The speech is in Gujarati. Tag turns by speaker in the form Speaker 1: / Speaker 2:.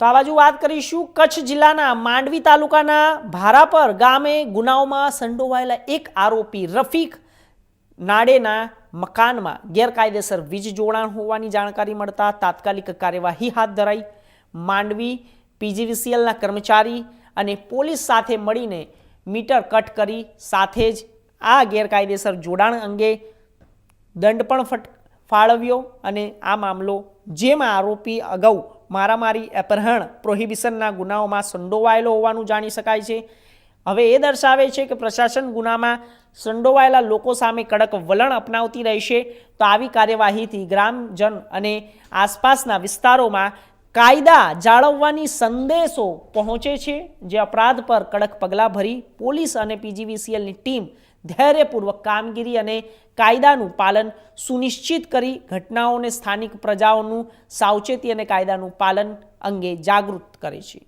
Speaker 1: તો આ બાજુ વાત કરીશું કચ્છ જિલ્લાના માંડવી તાલુકાના ભારાપર ગામે ગુનાઓમાં સંડોવાયેલા એક આરોપી રફીક નાડેના મકાનમાં ગેરકાયદેસર વીજ જોડાણ હોવાની જાણકારી મળતા તાત્કાલિક કાર્યવાહી હાથ ધરાઈ. માંડવી પીજીવીસીએલના કર્મચારી અને પોલીસ સાથે મળીને મીટર કટ કરી સાથે જ આ ગેરકાયદેસર જોડાણ અંગે દંડ પણ ફટ, ફાળવ્યો અને આ મામલો જેમાં આરોપી અગાઉ મારામારી, અપહરણ, પ્રોહિબિશનના ગુનાઓમાં સંડોવાયેલો હોવાનું જાણી શકાય છે. હવે એ દર્શાવે છે કે પ્રશાસન ગુનામાં સંડોવાયેલા લોકો સામે કડક વલણ અપનાવતી રહેશે. તો આવી કાર્યવાહીથી ગ્રામજન અને આસપાસના વિસ્તારોમાં કાયદા જાળવવાની સંદેશો પહોંચે છે. જે અપરાધ પર કડક પગલાં ભરી પોલીસ અને પીજીવીસીએલની ટીમ ધૈર્યપૂર્વક કામગીરી અને કાયદાનું પાલન સુનિશ્ચિત કરી ઘટનાઓને સ્થાનિક પ્રજાઓનું સાવચેતી અને કાયદાનું પાલન અંગે જાગૃત કરે છે.